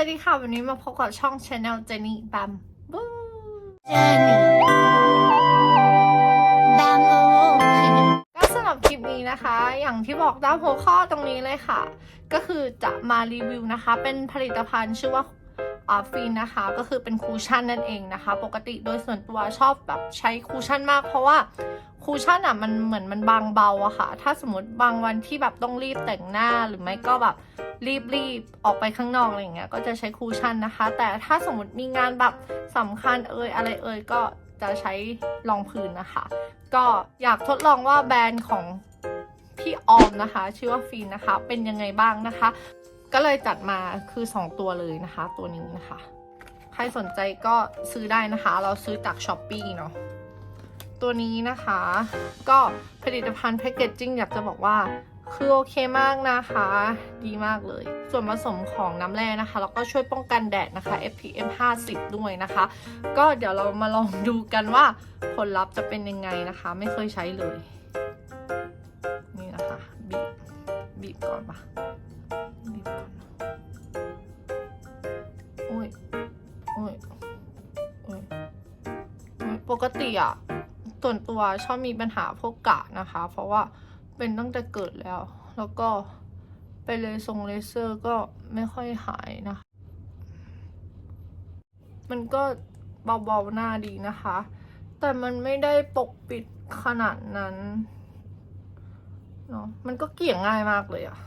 วัสดีค่ะ วันนี้มาพบกับช่อง Channel เจนนี่บัมบูเจนนี่บัมบูก็สำหรับคลิปนี้นะคะ อย่างที่บอกตามหัวข้อตรงนี้เลยค่ะ ก็คือจะมารีวิวนะคะ เป็นผลิตภัณฑ์ชื่อว่าอาฟินนะคะก็คือเป็นคูชั่นนั่นเองนะคะ ปกติโดยส่วนตัวชอบแบบใช้คูชั่นมาก เพราะว่าคูชั่นอะมันเหมือนมันบางเบาอะค่ะ ถ้าสมมติบางวันที่แบบต้องรีบแต่งหน้าหรือไม่ก็แบบ รีบๆออกไปข้างนอกอะไรอย่างเงี้ยก็จะใช้คูชั่นนะคะ แต่ถ้าสมมติมีงานแบบสำคัญเอ่ยอะไรเอ่ยก็จะใช้รองพื้นนะคะ ก็อยากทดลองว่าแบรนด์ของพี่ออมนะคะ ชื่อว่าฟีนนะคะ เป็นยังไงบ้างนะคะ ก็เลยจัดมาคือ 2 ตัวเลยนะคะ ตัวนี้นะคะ ใครสนใจก็ซื้อได้นะคะ เราซื้อจากช้อปปีเนาะ ตัวนี้นะคะ ก็ผลิตภัณฑ์แพคเกจจิ้งอยากจะบอกว่าคือโอเคมากนะคะ ดีมากเลย ส่วนผสมของน้ำแร่นะคะ แล้วก็ช่วยป้องกันแดดนะคะ SPF 50 ด้วยนะคะ ก็เดี๋ยวเรามาลองดูกันว่าผลลัพธ์จะเป็นยังไงนะคะ ไม่เคยใช้เลย นี่นะคะ บีบ บีบก่อนปะบีบก่อนโอ้ยโอ้ยโอ้ยโอ้ยปกติอะ ส่วนตัวชอบมีปัญหาพวกกะนะคะ เพราะว่าเป็นตั้งแต่เกิดแล้ว แล้วก็ไปเลยทรงเลเซอร์ก็ไม่ค่อยหายนะคะ มันก็เบาๆหน้าดีนะคะ แต่มันไม่ได้ปกปิดขนาดนั้นเนาะมันก็เกี่ยงง่ายมากเลยอะ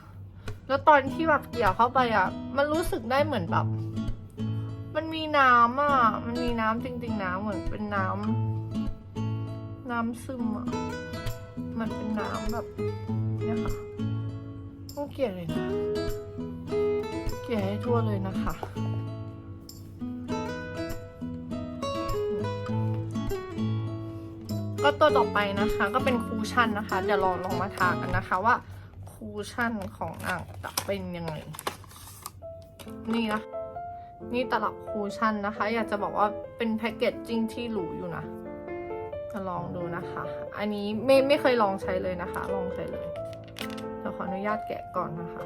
แล้วตอนที่แบบเกี่ยเข้าไปอะมันรู้สึกได้เหมือนแบบ มันมีน้ำอะมันมีน้ำจริงๆน้ำเหมือนเป็นน้ำ น้ำซึมอะ มันเป็นน้ำแบบเนี่ยค่ะต้องเกลี่ยเลยนะ เกลี่ยให้ทั่วเลยนะคะก็ตัวต่อไปนะคะก็เป็นคูชั่นนะคะ เดี๋ยวลองลองมาทากันนะคะว่าคูชั่นของนางจะเป็นยังไง นี่นะ นี่ตลับคูชั่นนะคะ อยากจะบอกว่าเป็นแพคเกจจิ้งที่หรูอยู่นะ จะลองดูนะคะ อันนี้ไม่ไม่เคยลองใช้เลยนะคะ ลองใช้เลยเดี๋ยวขออนุญาตแกะก่อนนะคะ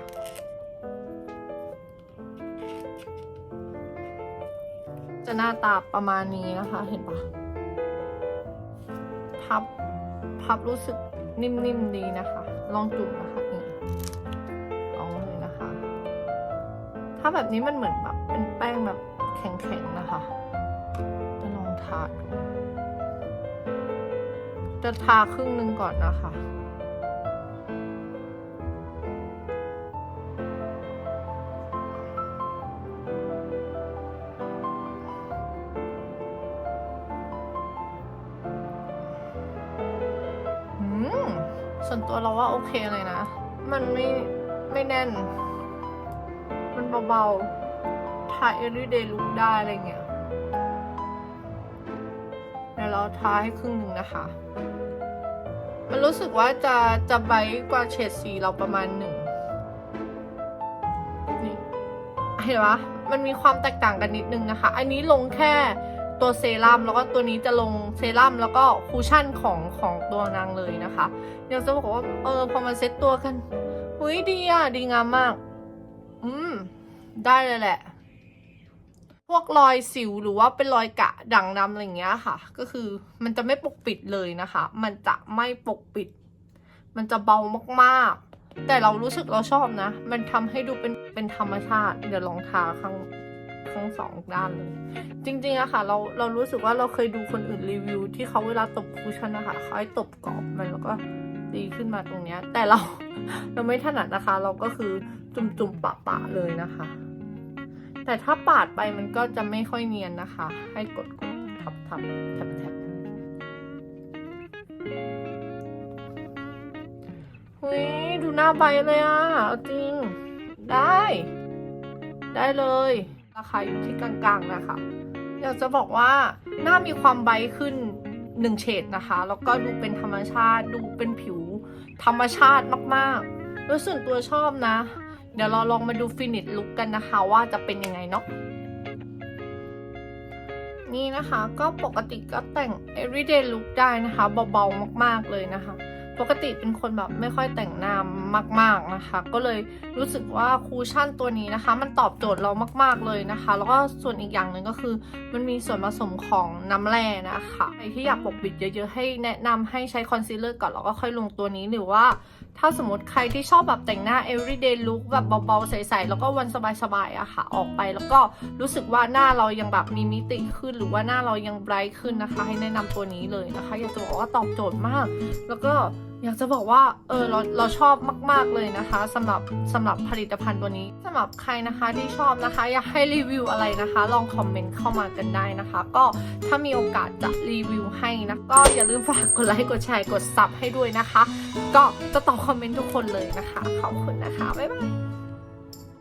จะหน้าตาประมาณนี้นะคะ เห็นปะพับพับรู้สึกนิ่มๆดีนะคะ ลองจุ่มนะคะนี่ลองเลยนะคะ ถ้าแบบนี้มันเหมือนแบบเป็นแป้งแบบแข็งๆนะคะ จะลองทาดู จะทาครึ่งหนึ่งก่อนนะคะ ส่วนตัวเราว่าโอเคเลยนะ มันไม่ไม่แน่น มันเบาๆ ทา everyday look ได้อะไรเงี้ยเดี๋ยวเราทาให้ครึ่งหนึ่งนะคะ มันรู้สึกว่าจะจะไบร์กว่าเฉดสีเราประมาณหนึ่งนี่เห็นปะมันมีความแตกต่างกันนิดนึงนะคะ อันนี้ลงแค่ตัวเซรั่มแล้วก็ตัวนี้จะลงเซรั่มแล้วก็คูชั่นของของตัวนางเลยนะคะเดี๋ยวจะบอกว่าเออพอมาเซ็ตตัวกันหุยดีอะ ดีงามมาก อืม ได้เลยแหละ วกรอยสิวหรือว่าเป็นรอยกะด่างดำอะไรเงี้ยค่ะ ก็คือมันจะไม่ปกปิดเลยนะคะ มันจะไม่ปกปิด มันจะเบามากๆ แต่เรารู้สึกเราชอบนะ มันทำให้ดูเป็นเป็นธรรมชาติ เดี๋ยวลองทาข้างข้างสองด้านเลย จริงๆอะค่ะ เราเรารู้สึกว่าเราเคยดูคนอื่นรีวิว ที่เขาเวลาตบคูชั่นนะคะเขาให้ตบกรอบมันแล้วก็ดีขึ้นมาตรงเนี้ย แต่เราเราไม่ถนัดนะคะ เราก็คือจุ่มๆปะๆเลยนะคะ แต่ถ้าปาดไปมันก็จะไม่ค่อยเนียนนะคะ ให้กดกดทับทับแทบแทบเฮ้ยดูหน้าใบเลยอะเอาจริง ได้ ได้เลย ราคาอยู่ที่กลางๆนะคะอยากจะบอกว่าหน้ามีความไบขึ้นหนึ่งเฉดนะคะ แล้วก็ดูเป็นธรรมชาติ ดูเป็นผิวธรรมชาติมากๆ แล้วส่วนตัวชอบนะ เดี๋ยวเราลองมาดูฟินิชลุกกันนะคะว่าจะเป็นยังไงเนาะนี่นะคะก็ปกติก็แต่ง everyday look ได้นะคะ เบาๆมากๆเลยนะคะ ปกติเป็นคนแบบไม่ค่อยแต่งหน้ามาก ๆนะคะ ก็เลยรู้สึกว่าคูชั่นตัวนี้นะคะ มันตอบโจทย์เรามากๆเลยนะคะ แล้วก็ส่วนอีกอย่างหนึ่งก็คือ มันมีส่วนผสมของน้ำแร่นะคะใครที่อยากปกปิดเยอะๆให้แนะนำให้ใช้คอนซีลเลอร์ก่อนแล้วก็ค่อยลงตัวนี้หรือว่า ถ้าสมมติใครที่ชอบแบบแต่งหน้า everyday look แบบเบาๆ ใสๆ แล้วก็วันสบายๆอะค่ะ ออกไปแล้วก็รู้สึกว่าหน้าเรายังแบบมีมิติขึ้น หรือว่าหน้าเรายังไบรท์ขึ้นนะคะ ให้แนะนำตัวนี้เลยนะคะ อยากจะบอกว่าตอบโจทย์มาก แล้วก็ อยากจะบอกว่าเออเราเราชอบมาก ๆเลยนะคะสำหรับสำหรับผลิตภัณฑ์ตัวนี้สำหรับใครนะคะที่ชอบนะคะ อยากให้รีวิวอะไรนะคะ ลองคอมเมนต์เข้ามากันได้นะคะ ก็ถ้ามีโอกาสจะรีวิวให้นะก็อย่าลืมฝากกดไลค์กดแชร์กดซับให้ด้วยนะคะ ก็จะตอบคอมเมนต์ทุกคนเลยนะคะขอบคุณนะคะบ๊ายบาย